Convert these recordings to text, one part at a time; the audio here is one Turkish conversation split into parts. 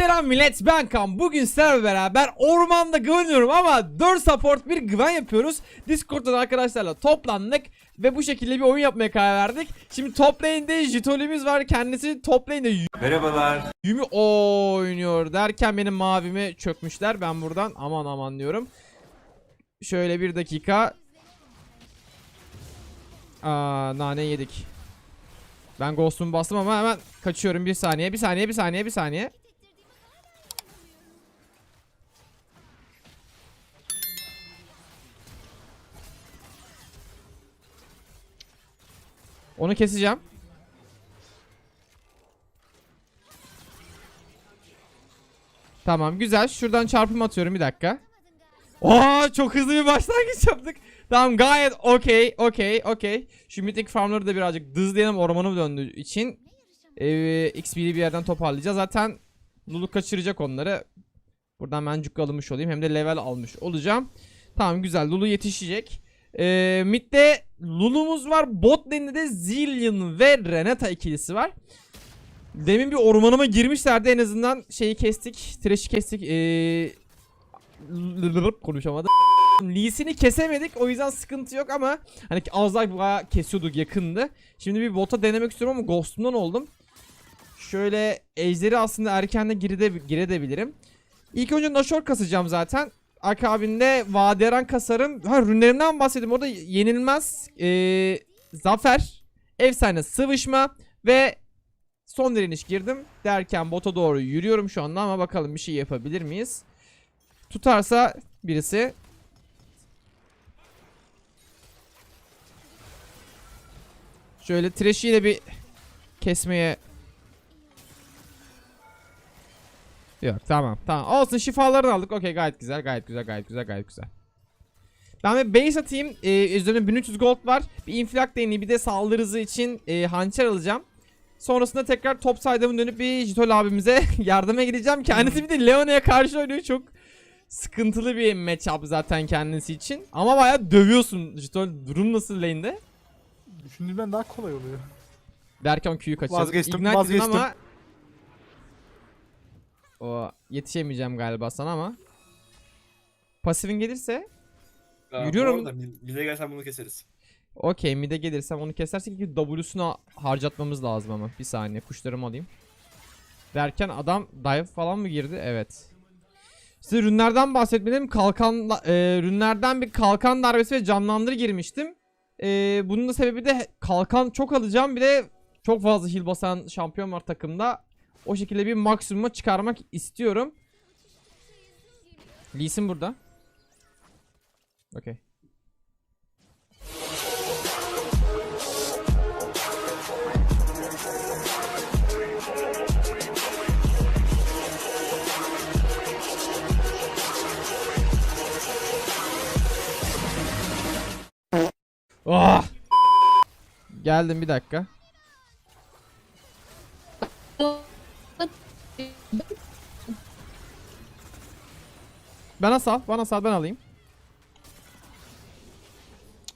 Selam millet ben Kan. Bugün sizlerle beraber ormanda güveniyorum ama 4 support bir güven yapıyoruz. Discord'dan arkadaşlarla toplandık ve bu şekilde bir oyun yapmaya karar verdik. Şimdi top lane'de Jitolimiz var. Kendisi top lane'de Merhabalar. Yumi oynuyor derken benim mavime çökmüşler. Ben buradan aman aman diyorum. Şöyle bir dakika. Aa nane yedik. Ben ghost'umu bastım ama hemen kaçıyorum bir saniye bir saniye bir saniye bir saniye. Onu keseceğim. Tamam güzel. Şuradan çarpım atıyorum bir dakika. Oo çok hızlı bir başlangıç yaptık. Tamam gayet okey okey okey. Şu mitik farmları da birazcık dızlayalım ormanı döndüğü için. Ee, XP'li bir yerden toparlayacağız. Zaten Lulu kaçıracak onları. Buradan ben cuk alınmış olayım. Hem de level almış olacağım. Tamam güzel. Lulu yetişecek. Ee, mid'de Lulu'muz var. Bot lane'de de Zillion ve Renata ikilisi var. Demin bir ormanıma girmişlerdi en azından şeyi kestik. Trash'i kestik. Ee, konuşamadım. Lee'sini kesemedik o yüzden sıkıntı yok ama hani azlar bayağı kesiyorduk yakındı. Şimdi bir bota denemek istiyorum ama Ghost'umdan oldum. Şöyle ejderi aslında erken de giride, girebilirim. İlk önce Nashor kasacağım zaten. Akabinde Vaderan kasarım. Ha rünlerinden bahsedeyim. Orada yenilmez. Ee, zafer. Efsane sıvışma. Ve son direniş girdim. Derken bota doğru yürüyorum şu anda ama bakalım bir şey yapabilir miyiz? Tutarsa birisi. Şöyle Thresh'i yine bir kesmeye Yok tamam tamam. Olsun şifalarını aldık. Okey gayet güzel gayet güzel gayet güzel gayet güzel. Ben bir base atayım. Ee, üzerine 1300 gold var. Bir infilak deneyim bir de saldırı hızı için e, hançer alacağım. Sonrasında tekrar top side'ımı dönüp bir Jitol abimize yardıma gideceğim. Kendisi bir de Leona'ya karşı oynuyor. Çok sıkıntılı bir matchup zaten kendisi için. Ama bayağı dövüyorsun. Jitol durum nasıl lane'de? Düşündüğümden daha kolay oluyor. Derken Q'yu kaçırdım. Vazgeçtim, Ignite vazgeçtim. ama o yetişemeyeceğim galiba sana ama. Pasifin gelirse Aa, Yürüyorum. bu arada Bize gelsen bunu keseriz. okey mid'e gelirsem onu kesersek ki W'sunu harcatmamız lazım ama. Bir saniye kuşlarımı alayım. Derken adam dive falan mı girdi? Evet. Size rünlerden bahsetmedim. Kalkan e, rünlerden bir kalkan darbesi ve canlandır girmiştim. E, bunun da sebebi de kalkan çok alacağım. Bir de çok fazla heal basan şampiyon var takımda. O şekilde bir maksimuma çıkarmak istiyorum. Lee Sin burada. Okey. Oh! Geldim bir dakika. Bana sal, bana sal ben alayım.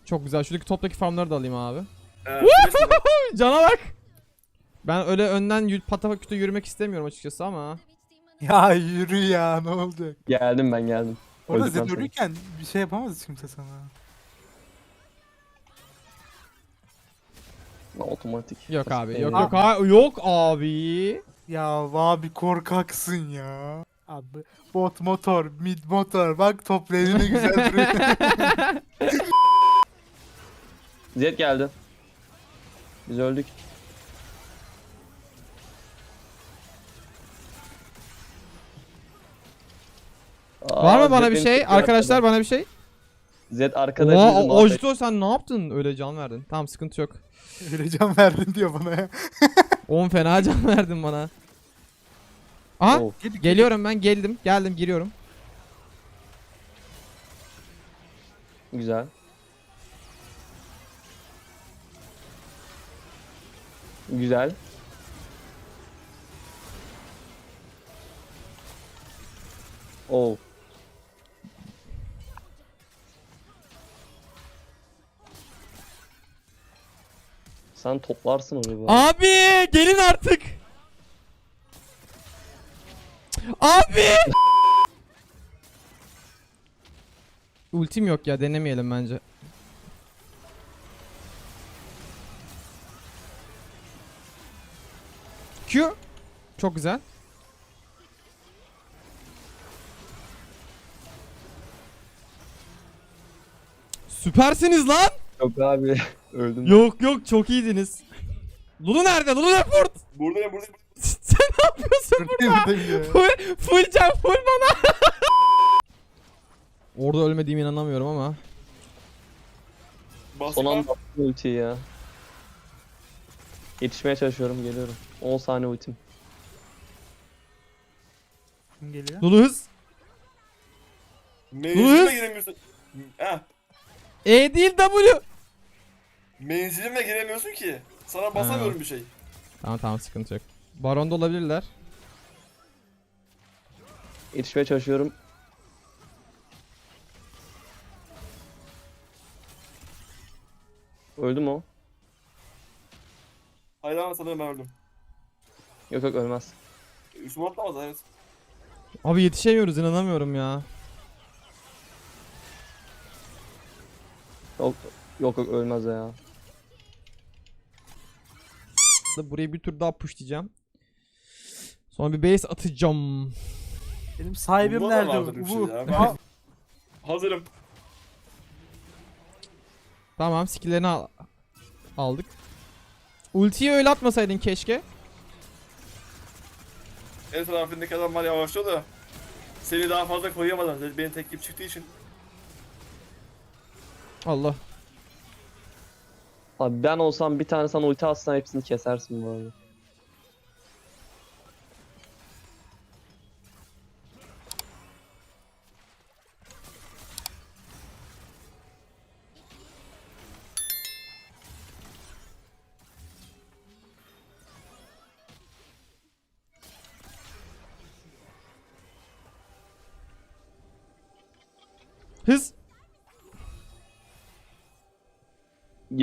Çok güzel. Şuradaki toptaki farmları da alayım abi. Ee, Cana bak. Ben öyle önden pataküte yürümek istemiyorum açıkçası ama. Ya yürü ya ne olacak? Geldim ben geldim. Orada sonra. ölürken bir şey yapamaz kimse sana. Otomatik. Yok abi, yok yok yok abi. Ya abi korkaksın ya. Abi bot motor, mid motor bak top lane'ine güzel duruyor. Zed geldi. Biz öldük. Aa, Var mı bana Zed bir beni şey? Arkadaşlar arkada. bana bir şey. Zed arkada. Oha, bizim o- muhabbet. Ojito sen ne yaptın? Öyle can verdin. Tamam sıkıntı yok. Öyle can verdin diyor bana ya. 10 fena can verdin bana. Aha Oh, Gel- geliyorum ben geldim. Geldim giriyorum. güzel. Güzel. Oh. Sen toplarsın onu bu. Abi gelin artık. Ultim yok ya denemeyelim bence. Q. Çok güzel. Süpersiniz lan. Yok abi. Öldüm. Yok yok çok iyiydiniz. Lulu nerede? Lulu report. Buradayım buradayım. Sen ne yapıyorsun burada? Full, full can full bana. Orada ölmediğime inanamıyorum ama. Bas Son anda attım ultiyi ya. Yetişmeye çalışıyorum geliyorum. 10 saniye ultim. Kim geliyor? Lulu hız. Menziline Louis? giremiyorsun. Ha. E değil W. Menziline giremiyorsun ki. Sana basamıyorum bir şey. Tamam tamam sıkıntı yok. Baronda olabilirler. Yetişmeye çalışıyorum. Öldü mü o? Hayır ama sanırım ben öldüm. Yok yok ölmez. Üstüme atlamaz evet. Abi yetişemiyoruz inanamıyorum ya. Yok yok, yok ölmez ya. Burayı bir tur daha pushlayacağım. Sonra bir base atacağım. Benim sahibim Bunda da nerede? vardır bir şey ya. Hazırım. Tamam skilllerini al- aldık. Ultiyi öyle atmasaydın keşke. En tarafındaki adamlar yavaşlıyor da. Seni daha fazla koyamadan. Benim tek çıktığı için. Allah. Abi ben olsam bir tane sana ulti atsan hepsini kesersin bu arada.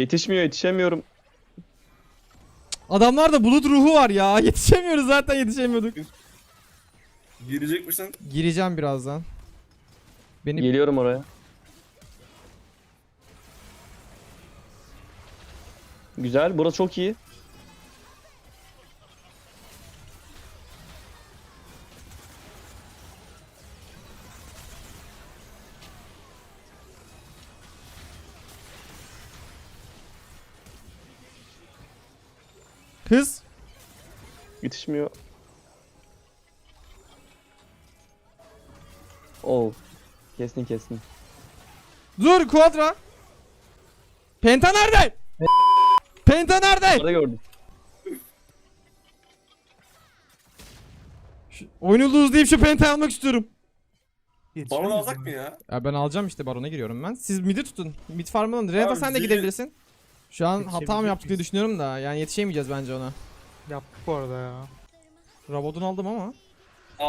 Yetişmiyor yetişemiyorum. Adamlarda bulut ruhu var ya. Yetişemiyoruz zaten yetişemiyorduk. Girecek misin? Gireceğim birazdan. Beni Geliyorum oraya. Güzel burası çok iyi. Hız. Yetişmiyor. Oh. Kestin kestin. Dur Quadra. Penta nerede? Penta nerede? Arada gördüm. Şu- Oyunu lose deyip şu Penta'yı almak istiyorum. Baron alsak mı ya? Ya ben alacağım işte barona giriyorum ben. Siz midi tutun. Mid farm'dan Renata Abi sen de gidebilirsin. Şu an hata mı yaptık diye düşünüyorum da yani yetişemeyeceğiz bence ona. Yaptık bu arada ya. Robotunu aldım ama. Aldı,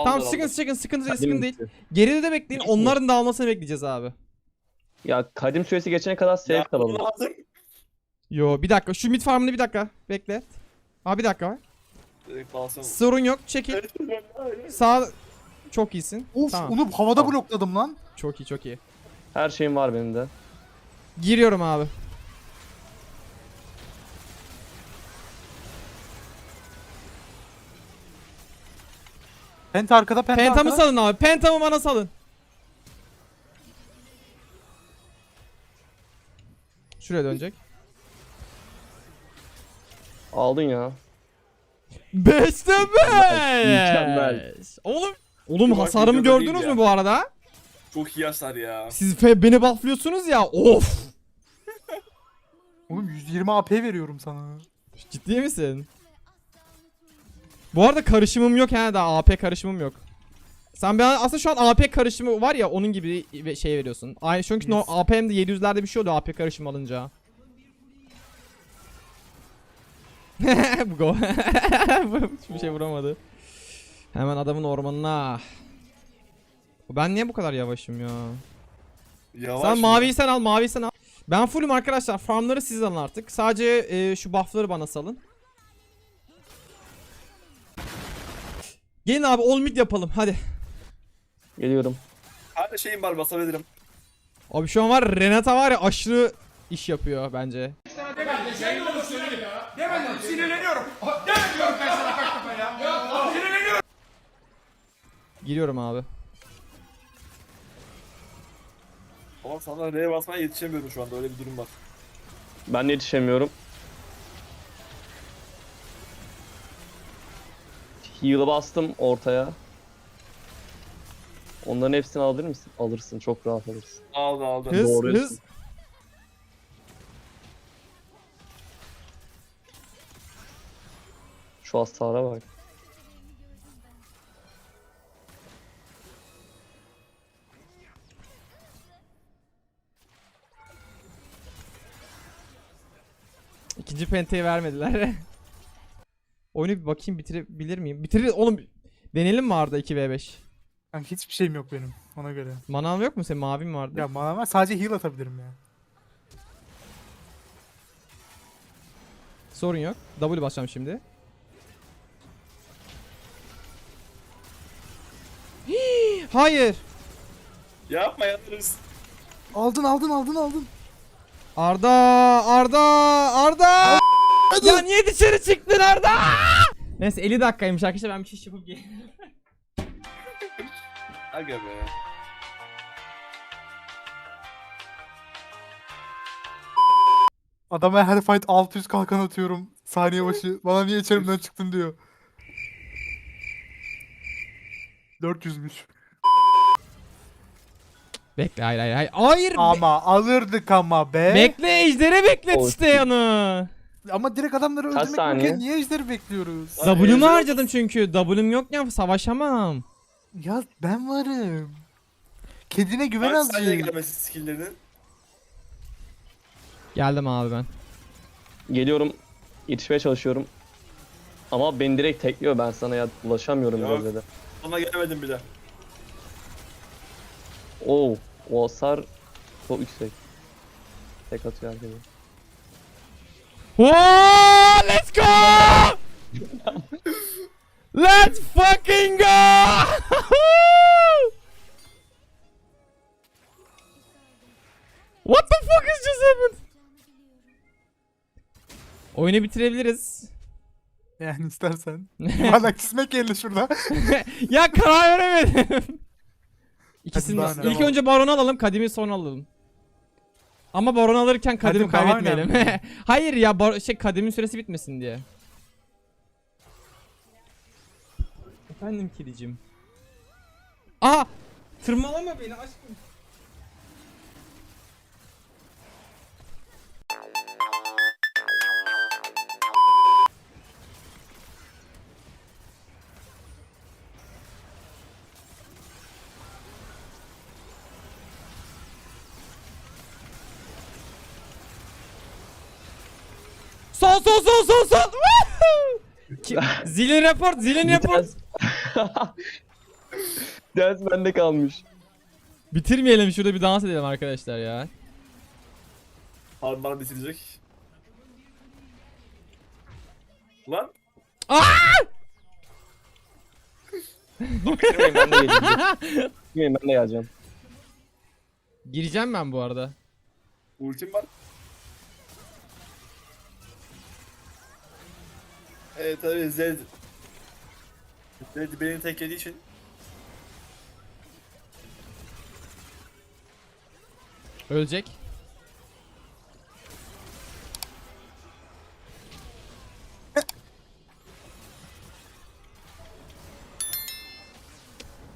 tamam aldı. sıkıntı sıkıntı değil sıkıntı değil. Geride de bekleyin onların da almasını bekleyeceğiz abi. Ya kadim süresi geçene kadar save Ya, kalalım. lazım. Yo bir dakika şu mid farmını bir dakika bekle. Abi bir dakika var. Sorun yok çekil. Sağ çok iyisin. Of Tamam. onu havada Tamam. blokladım lan. Çok iyi çok iyi. Her şeyim var benim de. Giriyorum abi. Penta arkada penta Pentamı arkada. salın abi. Pentamı bana salın. Şuraya dönecek. Aldın ya. 5'te 5. Mükemmel. Oğlum. Oğlum hasarımı videoda gördünüz mü ya. bu arada? Çok iyi hasar ya. Siz fe- beni buffluyorsunuz ya. Of. Oğlum 120 AP veriyorum sana. Ciddi misin? Bu arada karışımım yok ha daha AP karışımım yok. Sen ben aslında şu an AP karışımı var ya onun gibi bir şey veriyorsun. Aynı çünkü no, Yes. AP'mde 700'lerde bir şey oluyor AP karışım alınca. Bu go. Hiçbir şey vuramadı. Hemen adamın ormanına. Ben niye bu kadar yavaşım ya? Yavaş sen maviyi sen al, maviyi sen al. Ben fullüm arkadaşlar. Farmları siz alın artık. Sadece e, şu buff'ları bana salın. Gelin abi all mid yapalım hadi. Geliyorum. Her şeyim var basabilirim. Abi şu an var Renata var ya aşırı iş yapıyor bence. Giriyorum abi. Ama sana R'ye basmaya yetişemiyorum şu anda öyle bir durum var. Ben de yetişemiyorum. Heal'ı bastım ortaya. Onların hepsini alır mısın? Alırsın. Çok rahat alırsın. Aldı aldı. Hız Doğru hız. Şu hasara bak. İkinci penteyi vermediler. Oyunu bir bakayım bitirebilir miyim? Bitirir oğlum. Deneyelim mi Arda 2v5? Kanka hiçbir şeyim yok benim ona göre. Manam yok mu senin? Mavim mi vardı? Ya bana var sadece heal atabilirim ya. Sorun yok. W basacağım şimdi. Hii, Hayır. Yapma yanarız. Aldın aldın aldın aldın. Arda, Arda, Arda. Ya niye dışarı çıktın Arda? Neyse 50 dakikaymış arkadaşlar ben bir şey yapıp geleyim. Aga be. Adama her fight 600 kalkan atıyorum. Saniye başı. Bana niye içerimden çıktın diyor. 400'müş. Bekle hayır hayır hayır. Hayır. Ama alırdık ama be. bekle ejderi beklet işte yanı. Ama direkt adamları Kaç öldürmek saniye? yokken niye ejderi bekliyoruz? W'mu ejder- harcadım çünkü. W'm yok ya savaşamam. Ya ben varım. Kedine güven Kaç saniye azıcık. gelmesi skilllerinin? Geldim abi ben. Geliyorum. Yetişmeye çalışıyorum. Ama beni direkt tekliyor. Ben sana ya ulaşamıyorum Yok. da. Ona gelemedim bile. Oo, o hasar çok yüksek. Tek atıyor herkese. Whoa, let's go! let's fucking go! What the fuck is just happened? Oyunu bitirebiliriz. Yani istersen. Bana çizmek yerine şurada. ya karar veremedim. İkisini ilk önce Baron'u alalım, Kadim'i sonra alalım. Ama Baron alırken Kadim'i Kadim daha kaybetmeyelim. Hayır ya Bar- şey Kadim'in süresi bitmesin diye. Efendim kedicim. Aa! Tırmalama beni aşkım. Sol sol sol sol sol. Ki- zilin report, zilin report. tane- Ders bende kalmış. Bitirmeyelim şurada bir dans edelim arkadaşlar ya. Harbi bana bitirecek. Lan Bitirmeyin ben de geleceğim. Bitirmeyin ben de geleceğim. Gireceğim ben bu arada. ultim var. Evet tabii Zed. Zed beni teklediği için Ölecek.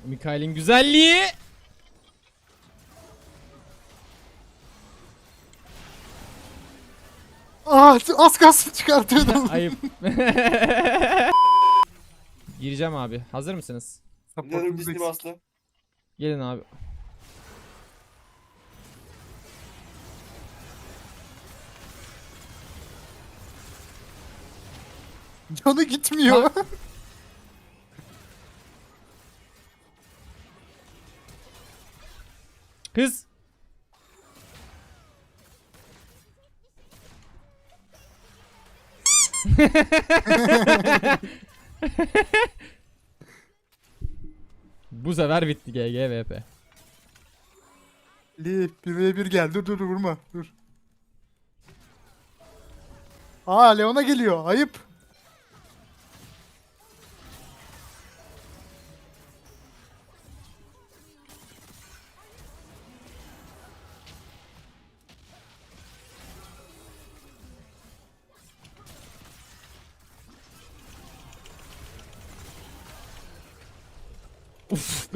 Mikael'in güzelliği. Ah az kalsın çıkartıyordum. Ayıp. Gireceğim abi. Hazır mısınız? Disney eksik. bastı. Gelin abi. Canı gitmiyor. Kız. Sefer bitti GGVP. Li 1v1 gel. Dur dur dur, vurma. Dur. Aa Leon'a geliyor. Ayıp.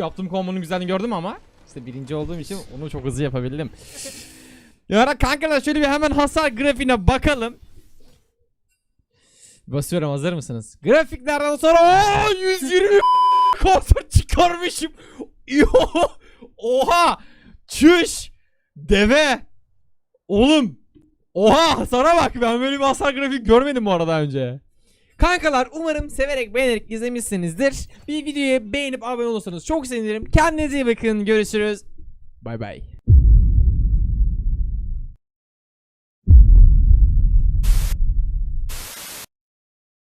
Yaptığım kombonun güzelliğini gördüm ama işte birinci olduğum için onu çok hızlı yapabildim. Ya kankalar şöyle bir hemen hasar grafiğine bakalım. Basıyorum hazır mısınız? Grafiklerden sonra ooo 120 konsol çıkarmışım. Yo, Oha! Çüş! Deve! Oğlum! Oha! Hasara bak ben böyle bir hasar grafik görmedim bu arada önce. Kankalar umarım severek beğenerek izlemişsinizdir. Bir videoya beğenip abone olursanız çok sevinirim. Kendinize iyi bakın. Görüşürüz. Bay bay.